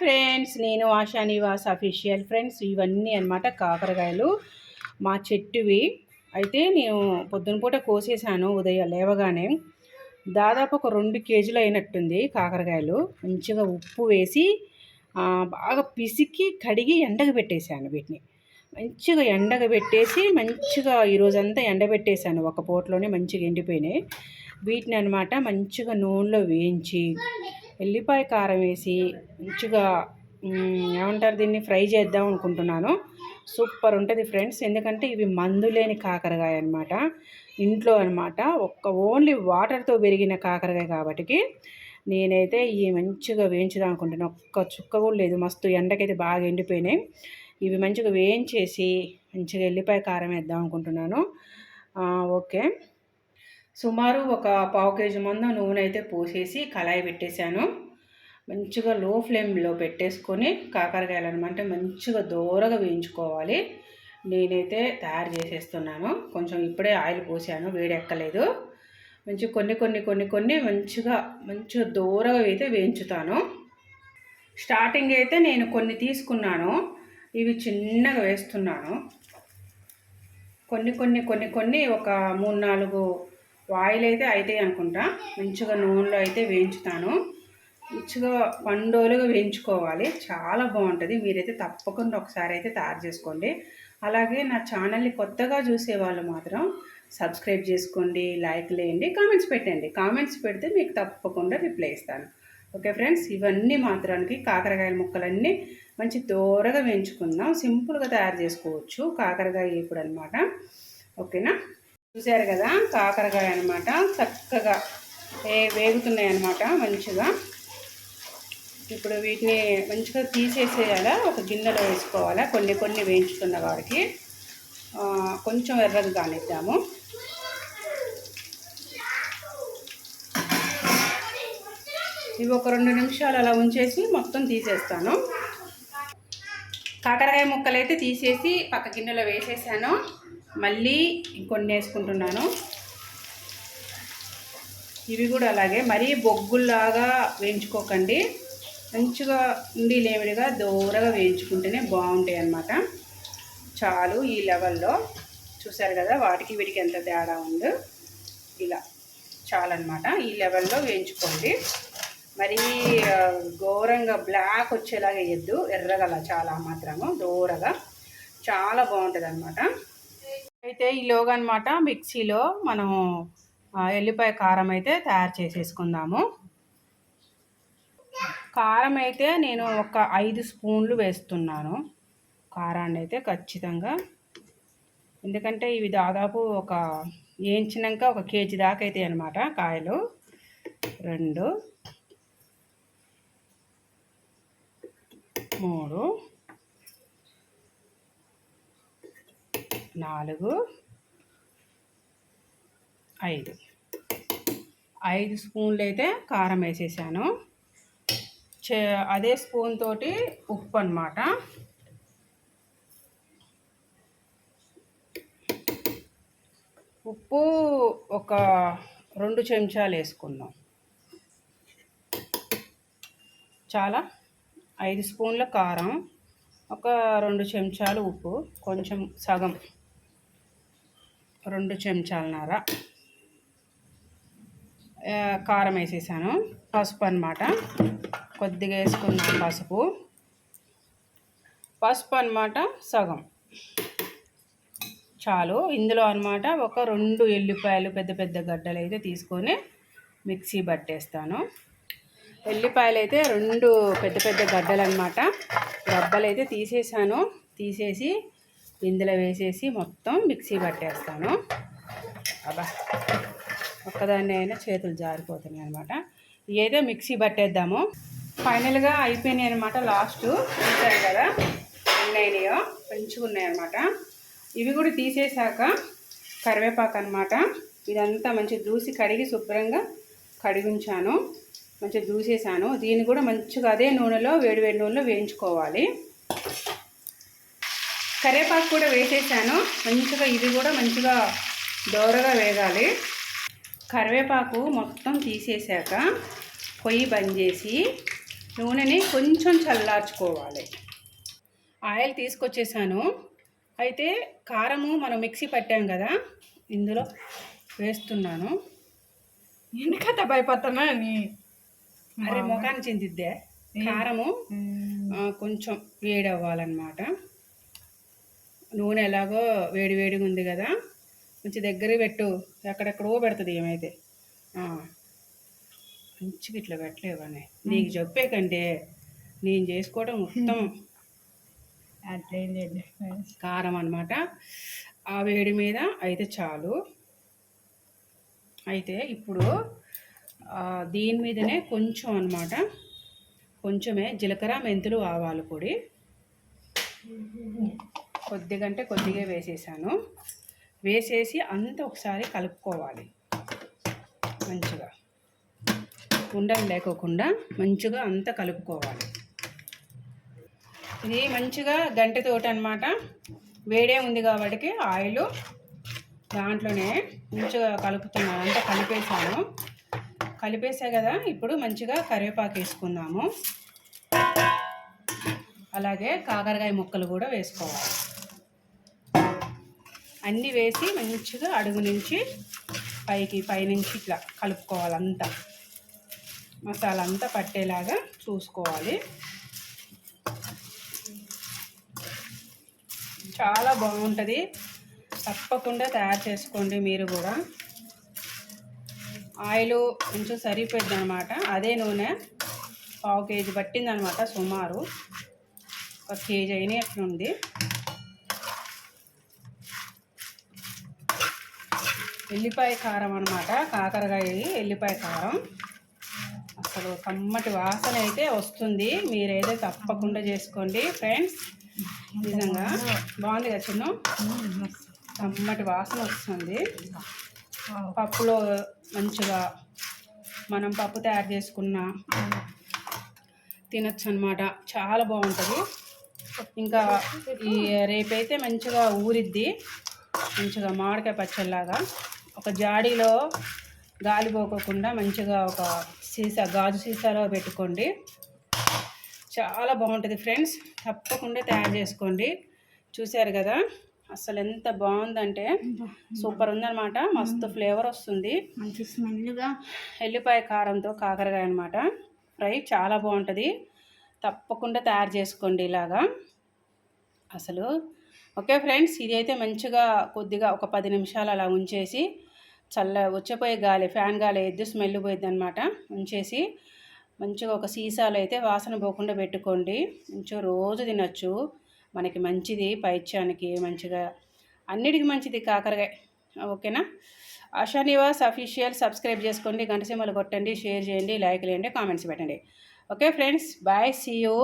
Friends నేను ASHA Nivas official friends. ఇవన్నీ అన్నమాట కాకరకాయలు మా చెట్టువి. అయితే నేను పొద్దున పూట కోసేసాను ఉదయం లేవగానే. దాదాపు ఒక రెండు కేజీలు అయినట్టుంది కాకరకాయలు. మంచిగా ఉప్పు వేసి బాగా పిసికి కడిగి ఎండకు పెట్టేశాను వీటిని. మంచిగా ఎండగా పెట్టేసి మంచిగా ఈరోజంతా ఎండబెట్టేశాను. ఒక పూటలోనే మంచిగా ఎండిపోయినాయి. వీటిని అనమాట మంచిగా నూనెలో వేయించి ఎల్లిపాయ కారం వేసి మంచిగా ఏమంటారు దీన్ని ఫ్రై చేద్దాం అనుకుంటున్నాను. సూపర్ ఉంటుంది ఫ్రెండ్స్. ఎందుకంటే ఇవి మందు లేని కాకరకాయ అనమాట ఇంట్లో అనమాట ఒక్క ఓన్లీ వాటర్తో పెరిగిన కాకరకాయ కాబట్టి నేనైతే ఈ మంచిగా వేయించుదాం అనుకుంటున్నాను ఒక్క చుక్క కూడా లేదు. మస్తు ఎండకైతే బాగా ఎండిపోయినాయి. ఇవి మంచిగా వేయించేసి మంచిగా ఎల్లిపాయ కారం వేద్దాం అనుకుంటున్నాను. ఓకే. సుమారు ఒక పావు కేజీ మంద నూనె అయితే పోసేసి కళాయి పెట్టేశాను. మంచిగా లో ఫ్లేమ్లో పెట్టేసుకొని కాకరకాయలు అనమాట మంచిగా దోరగా వేయించుకోవాలి. నేనైతే తయారు చేసేస్తున్నాను. కొంచెం ఇప్పుడే ఆయిల్ పోసాను వేడెక్కలేదు. మంచి కొన్ని కొన్ని కొన్ని కొన్ని మంచిగా మంచిగా దూరగా అయితే వేయించుతాను. స్టార్టింగ్ అయితే నేను కొన్ని తీసుకున్నాను. ఇవి చిన్నగా వేస్తున్నాను. కొన్ని కొన్ని కొన్ని కొన్ని ఒక మూడు నాలుగు ఆయిల్ అయితే అవుతాయి అనుకుంటా. మంచిగా నూనెలో అయితే వేయించుతాను. మంచిగా పండోలుగా వేయించుకోవాలి. చాలా బాగుంటుంది. మీరైతే తప్పకుండా ఒకసారి అయితే తయారు చేసుకోండి. అలాగే నా ఛానల్ని కొత్తగా చూసే వాళ్ళు మాత్రం సబ్స్క్రైబ్ చేసుకోండి లైక్ లేండి కామెంట్స్ పెట్టండి. కామెంట్స్ పెడితే మీకు తప్పకుండా రిప్లై ఇస్తాను. ఓకే ఫ్రెండ్స్ ఇవన్నీ మాత్రానికి కాకరకాయల ముక్కలన్నీ మంచి దూరగా వేయించుకుందాం. సింపుల్గా తయారు చేసుకోవచ్చు. కాకరకాయ ఇప్పుడు అనమాట ఓకేనా? చూసారు కదా కాకరకాయ అనమాట చక్కగా వే వేగుతున్నాయి అనమాట మంచిగా. ఇప్పుడు వీటిని మంచిగా తీసేసేయాలా ఒక గిన్నెలో వేసుకోవాలా? కొన్ని కొన్ని వేయించుకున్న వారికి కొంచెం ఎర్రగా కానిద్దాము. ఇవి ఒక రెండు నిమిషాలు అలా ఉంచేసి మొత్తం తీసేస్తాను. కాకరకాయ ముక్కలు అయితే తీసేసి పక్క గిన్నెలో వేసేసాను. మళ్ళీ ఇంకొన్ని వేసుకుంటున్నాను. ఇవి కూడా అలాగే మరీ బొగ్గుల్లాగా వేయించుకోకండి. మంచిగా ఉండి లేవిడిగా దూరగా వేయించుకుంటేనే బాగుంటాయి అన్నమాట. చాలు ఈ లెవెల్లో. చూసారు కదా వాటికి వీటికి ఎంత తేడా ఉందో. ఇలా చాలన్నమాట. ఈ లెవెల్లో వేయించుకోండి. మరీ ఘోరంగా బ్లాక్ వచ్చేలాగా వేయద్దు. ఎర్రగల చాలా మాత్రము దూరగా. చాలా బాగుంటుంది అన్నమాట అయితే ఈలోగా అనమాట మిక్సీలో మనము ఎల్లిపాయ కారం అయితే తయారు చేసేసుకుందాము. కారం అయితే నేను ఒక ఐదు స్పూన్లు వేస్తున్నాను. కారాన్ని అయితే ఖచ్చితంగా. ఎందుకంటే ఇవి దాదాపు ఒక వేయించినాక ఒక కేజీ దాకా అవుతాయి అనమాట కాయలు. రెండు. మూడు. నాలుగు ఐదు. ఐదు స్పూన్లు అయితే కారం వేసేసాను. చే అదే స్పూన్ తోటి ఉప్పు అనమాట ఉప్పు ఒక రెండు చెంచాలు వేసుకుందాం చాలా? ఐదు స్పూన్ల కారం ఒక రెండు చెంచాలు ఉప్పు కొంచెం సగం. రెండు చెంచాలన్నర నార కారం వేసేసాను. పసుపు అన్నమాట. కొద్దిగా వేసుకున్నాం పసుపు. పసుపు అన్నమాట సగం. చాలు. ఇందులో అన్నమాట ఒక రెండు ఎల్లిపాయలు పెద్ద పెద్ద గడ్డలు అయితే తీసుకొని మిక్సీ పట్టేస్తాను. ఎల్లిపాయలు అయితే రెండు పెద్ద పెద్ద గడ్డలు అనమాట రబ్బలు అయితే తీసేసాను. తీసేసి ఇందులో వేసేసి మొత్తం మిక్సీ పట్టేస్తాను. అబ్బా ఒక్కదాన్ని అయినా చేతులు జారిపోతున్నాయి అనమాట ఏదో మిక్సీ పట్టేద్దాము. ఫైనల్గా అయిపోయినాయి అనమాట లాస్ట్. చూసారు కదా ఎన్ని అయినాయో మంచిగా అనమాట ఇవి కూడా తీసేశాక కరివేపాకు అనమాట ఇదంతా మంచి దూసి కడిగి శుభ్రంగా కడిగించాను. మంచిగా దూసేసాను దీన్ని కూడా మంచిగా అదే నూనెలో వేడి వేడి నూనెలో వేయించుకోవాలి. కరివేపాకు కూడా వేసేసాను. మంచిగా ఇది కూడా మంచిగా దోరగా వేగాలి. కరివేపాకు మొత్తం తీసేశాక పొయ్యి బంద్ చేసి నూనెని కొంచెం చల్లార్చుకోవాలి. ఆయిల్ తీసుకొచ్చేసాను. అయితే కారము మనం మిక్సీ పట్టాం కదా ఇందులో వేస్తున్నాను. ఎందుకంత భయపడుతున్నా అని అరే ముఖాన్ని చిందిద్దే. కారము కొంచెం వేడి అవ్వాలన్నమాట నూనె ఎలాగో వేడి వేడిగా ఉంది కదా కొంచెం దగ్గర పెట్టు. ఎక్కడెక్కడో పెడుతుంది ఏమైతే. మంచిగా ఇట్లా పెట్టలేవని నీకు చెప్పే కంటే నేను చేసుకోవడం మొత్తం అట్లేండి కారం అన్నమాట. ఆ వేడి మీద అయితే చాలు. అయితే ఇప్పుడు దీని మీదనే కొంచెం అన్నమాట. కొంచెమే జీలకర్ర మెంతులు ఆవాలు పొడి. కొద్దిగా అంటే కొద్దిగా వేసేసాను. వేసేసి అంతా ఒకసారి కలుపుకోవాలి. మంచిగా. ఉండలు లేకోకుండా మంచిగా అంతా కలుపుకోవాలి. ఇది మంచిగా గంటతోటి అనమాట వేడే ఉంది కాబట్టి ఆయిల్ దాంట్లోనే మంచిగా కలుపుతున్నాను అంతా కలిపేసాను కలిపేసా కదా ఇప్పుడు మంచిగా కరివేపాకు వేసుకుందాము. అలాగే కాకరకాయ ముక్కలు కూడా వేసుకోవాలి. అన్నీ వేసి మంచిగా అడుగు నుంచి పైకి పైనుంచి ఇట్లా కలుపుకోవాలి అంతా. మసాలా అంతా పట్టేలాగా చూసుకోవాలి. చాలా బాగుంటుంది. తప్పకుండా తయారు చేసుకోండి మీరు కూడా. ఆయిల్ కొంచెం సరిపోయింది అనమాట అదే నూనె పావు కేజీ పట్టిందనమాట సుమారు. ఒక కేజీ అయినట్లుంది ఎల్లిపాయ కారం అనమాట కాకరకాయ ఎల్లిపాయ కారం. అసలు కమ్మటి వాసన అయితే వస్తుంది. మీరైతే తప్పకుండా చేసుకోండి ఫ్రెండ్స్. నిజంగా బాగుంది కదా చిన్న? కమ్మటి వాసన వస్తుంది. పప్పులో మంచిగా మనం పప్పు తయారు చేసుకున్న తినచ్చు అనమాట చాలా బాగుంటుంది. ఇంకా ఈ రేపైతే మంచిగా ఊరిద్ది. మంచిగా మామిడికాయ పచ్చడిలాగా ఒక జాడీలో గాలి పోకోకుండా మంచిగా ఒక సీసా గాజు సీసాలో పెట్టుకోండి. చాలా బాగుంటుంది ఫ్రెండ్స్. తప్పకుండా తయారు చేసుకోండి. చూశారు కదా? అసలు ఎంత బాగుందంటే సూపర్ ఉందన్నమాట. మస్తు ఫ్లేవర్ వస్తుంది. మంచి స్మెల్గా ఎల్లిపాయ కారంతో కాకరకాయ అనమాట ఫ్రై చాలా బాగుంటుంది. తప్పకుండా తయారు చేసుకోండి ఇలాగా. అసలు ఓకే ఫ్రెండ్స్ ఇది అయితే మంచిగా కొద్దిగా ఒక పది నిమిషాలు అలా ఉంచేసి చల్ల వచ్చిపోయే గాలి ఫ్యాన్ గాలి ఎద్దు స్మెల్ పోయిద్ది అనమాట ఉంచేసి మంచిగా ఒక సీసాలో అయితే వాసన పోకుండా పెట్టుకోండి. మంచిగా రోజు తినచ్చు. మనకి మంచిది పైత్యానికి మంచిగా అన్నిటికీ మంచిది కాకరకాయ. ఓకేనా? ఆశా నివాస్ అఫీషియల్ సబ్స్క్రైబ్ చేసుకోండి గంట కొట్టండి షేర్ చేయండి లైక్ చేయండి కామెంట్స్ పెట్టండి. Okay friends bye see you.